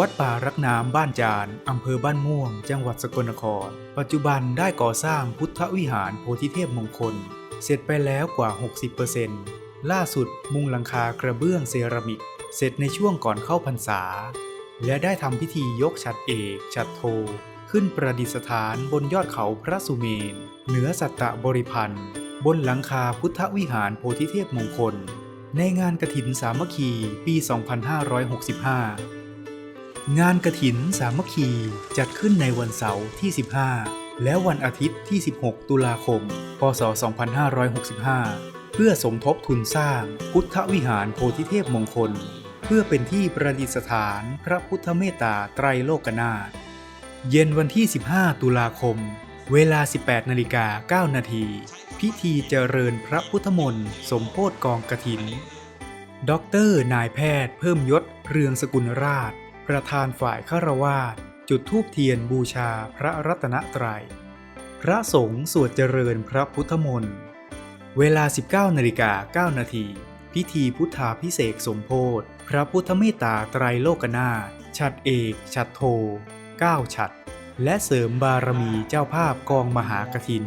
วัดป่ารักน้ำบ้านจาน อำเภอบ้านม่วง จังหวัดสกลนคร ปัจจุบันได้ก่อสร้างพุทธวิหารโพธิเทพมงคล เสร็จไปแล้วกว่า 60%ล่าสุดมุงหลังคากระเบื้องเซรามิก เสร็จในช่วงก่อนเข้าพรรษา และได้ทำพิธียกฉัดเอกฉัดโท ขึ้นประดิษฐานบนยอดเขาพระสุเมน เหนือสัตตบริพันธ์บนหลังคาพุทธวิหารโพธิเทพมงคล ในงานกระถินสามัคคีปี 2565 งานกระถินสามัคคีจัดขึ้นในวันเสาร์ที่ 15 และวันอาทิตย์ที่ 16 ตุลาคม พศ 2565 เพื่อสมทบทุนสร้างพุทธวิหารโพธิเทพมงคล เพื่อเป็นที่ประดิษฐานพระพุทธเมตตาไตรโลกนาถเย็นวันที่ 15 ตุลาคม เวลา 18นาฬิกา9นาที พิธีเจริญพระพุทธมนต์สมโพธกองกระถินด็อกเตอร์นายแพทย์เพิ่มยศเรืองสกุลราช ประธานฝ่ายฆราวาสจุดธูปเทียนบูชาพระรัตนตรัย พระสงฆ์สวดเจริญพระพุทธมนต์ เวลา 19นาฬิกา9นาที พิธีพุทธาพิเศษสมโพธพระพุทธเมตตาไตรโลกนาถฉัดเอก ฉัดโท9ฉัด และเสริมบารมีเจ้าภาพกองมหากถิน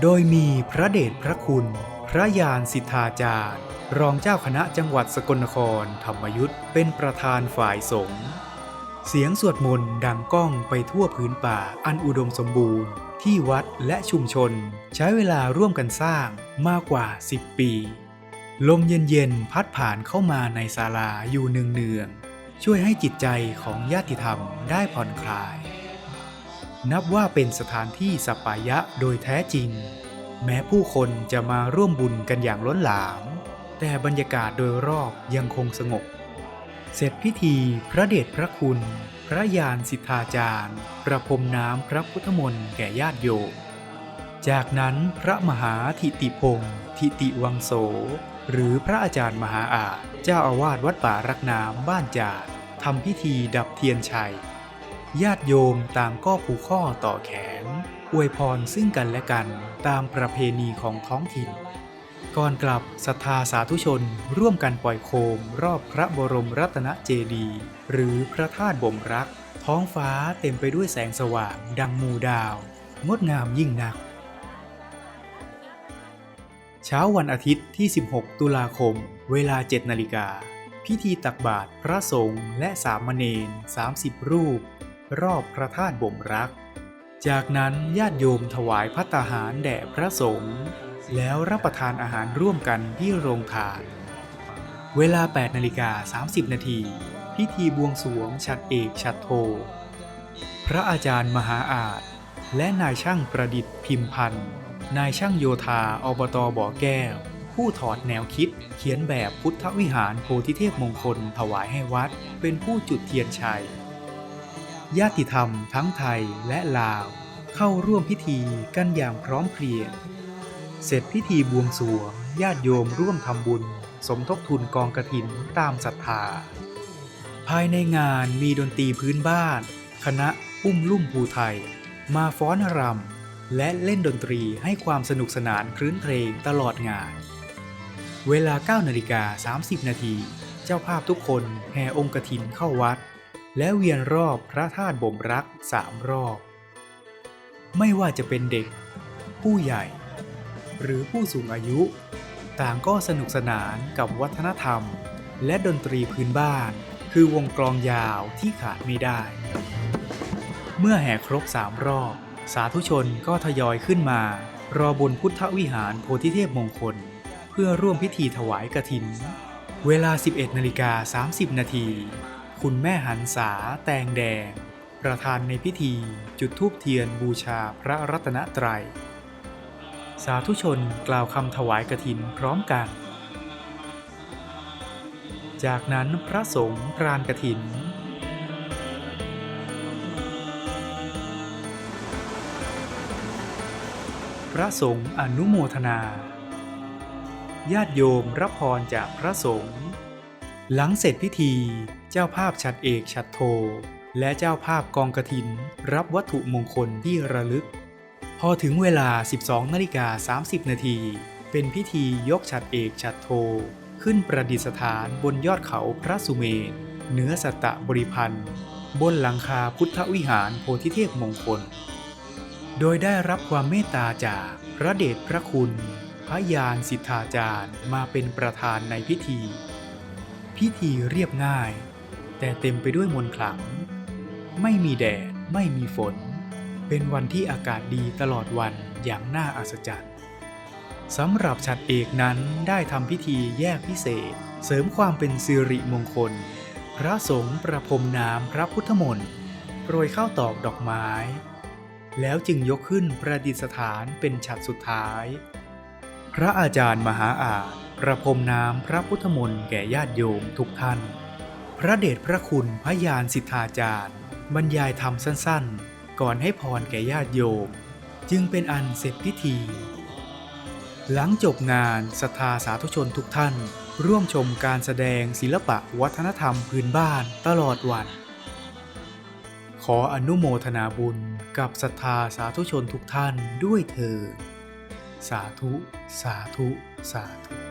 โดยมีพระเดชพระคุณ พระยานสิทธาจารย์ รองเจ้าคณะจังหวัดสกลนครธรรมยุทธเป็นประธานฝ่ายสงฆ์เสียงสวดมนต์ดังก้องไปทั่วพื้นป่าอันอุดมสมบูรณ์ ที่วัดและชุมชน ใช้เวลาร่วมกันสร้างมากกว่า 10 ปี ลมเย็นๆพัดผ่านเข้ามาในศาลาอยู่เนืองๆช่วยให้จิตใจของญาติธรรมได้ผ่อนคลาย นับว่าเป็นสถานที่สัปปายะโดยแท้จริง แม้ผู้คนจะมาร่วมบุญกันอย่างล้นหลาม แต่บรรยากาศโดยรอบยังคงสงบ เสร็จพิธีพระเดชพระคุณ พระยานสิทธาจารย์ ประพรมน้ำพระพุทธมนต์แก่ญาติโยม จากนั้นพระมหาทิติพงศ์ทิติวังโส หรือพระอาจารย์มหาอาจเจ้าอาวาสวัดป่ารักน้ำบ้านจาดทำพิธีดับเทียนชัย ญาติโยมต่างก็ผูกข้อต่อแขน อวยพรซึ่งกันและกันตามประเพณีของท้องถิ่น ก่อนกลับศรัทธาสาธุชนร่วมกันปล่อยโคม รอบพระบรมรัตนเจดีย์หรือพระธาตุบ่มรัก ท้องฟ้าเต็มไปด้วยแสงสว่าง ดังมูดาว งดงามยิ่งนัก เช้าวันอาทิตย์ที่ 16 ตุลาคม เวลา 7 นาฬิกาพิธีตักบาตรพระสงฆ์และสามเณร30 รูป รอบพระธาตุบ่มรัก จากนั้นญาติโยมถวายพัตตาหารแด่พระสงฆ์แล้วรับประทานอาหารร่วมกันที่โรงทาน เวลา 8นาฬิกา30 นาทีพิธีบวงสวงฉัดเอกฉัดโท พระอาจารย์มหาอาจ และนายช่างประดิษฐ์พิมพันธ์ นายช่างโยธาอบตบ่อแก้ว ผู้ถอดแนวคิดเขียนแบบพุทธวิหารโพธิเทพมงคลถวายให้วัด เป็นผู้จุดเทียนชัย ญาติธรรมทั้งไทยและลาว เข้าร่วมพิธีกันอย่างพร้อมเพรียง เสร็จพิธีบวงสรวง ญาติโยมร่วมทำบุญ สมทบทุนกองกระถินตามศรัทธา ภายในงานมีดนตรีพื้นบ้าน คณะอุ้มลุ่มภูไทย มาฟ้อนรำและเล่นดนตรีให้ความสนุกสนานคลื้นเพลงตลอดงาน เวลา9นาฬิกา30นาทีเจ้าภาพทุกคนแห่องค์กฐินเข้าวัด และเวียนรอบพระธาตุบ่มรักสามรอบ ไม่ว่าจะเป็นเด็ก ผู้ใหญ่ หรือผู้สูงอายุ ต่างก็สนุกสนานกับวัฒนธรรม และดนตรีพื้นบ้าน คือวงกลองยาวที่ขาดไม่ได้ เมื่อแห่ครบสามรอบ สาธุชนก็ทยอยขึ้นมา รอบนพุทธวิหารโพธิเทพมงคล เพื่อร่วมพิธีถวายกฐิน เวลา 11นาฬิกา30นาที คุณแม่หันษาแตงแดง ประธานในพิธีจุดธูปเทียนบูชาพระรัตนตรัย สาธุชนกล่าวคำถวายกฐินพร้อมกัน จากนั้นพระสงฆ์พรานกฐิน พระสงฆ์อนุโมทนา ญาติโยมรับพรจากพระสงฆ์หลังเสร็จพิธี จ้าภาพชัดเอกชัดโท และเจ้าภาพกองกฐิน รับวัตถุมงคลที่ระลึก พอถึงเวลา 12นาฬิกา30 นาที เป็นพิธียกฉัดเอกฉัดโท ขึ้นประดิษฐานบนยอดเขาพระสุเมนเหนือสัตตบริพันธ์บนหลังคาพุทธวิหารโพธิเทพมงคล โดยได้รับความเมตตาจากพระเดชพระคุณ พระยานสิทธาจารย์มาเป็นประธานในพิธี พิธีเรียบง่าย แต่เต็มไปด้วยมนต์ขลัง ไม่มีแดด ไม่มีฝน เป็นวันที่อากาศดีตลอดวันอย่างน่าอัศจรรย์สำหรับฉัดเอกนั้นได้ทำพิธีแยกพิเศษ เสริมความเป็นสิริมงคล พระสงฆ์ประพรมน้ำพระพุทธมนต์โปรยข้าวตอกดอกไม้ แล้วจึงยกขึ้นประดิษฐานเป็นฉัดสุดท้าย พระอาจารย์มหาอาจประพรมน้ำพระพุทธมนต์แก่ญาติโยมทุกท่าน พระเดชพระคุณพระยานสิทธาจารย์ บรรยายธรรมสั้นๆ ก่อนให้พรแก่ญาติโยม จึงเป็นอันเสร็จพิธี หลังจบงานศรัทธาสาธุชนทุกท่าน ร่วมชมการแสดงศิลปะวัฒนธรรมพื้นบ้านตลอดวัน ขออนุโมทนาบุญกับศรัทธาสาธุชนทุกท่านด้วยเถิดสาธุ สาธุ สาธุ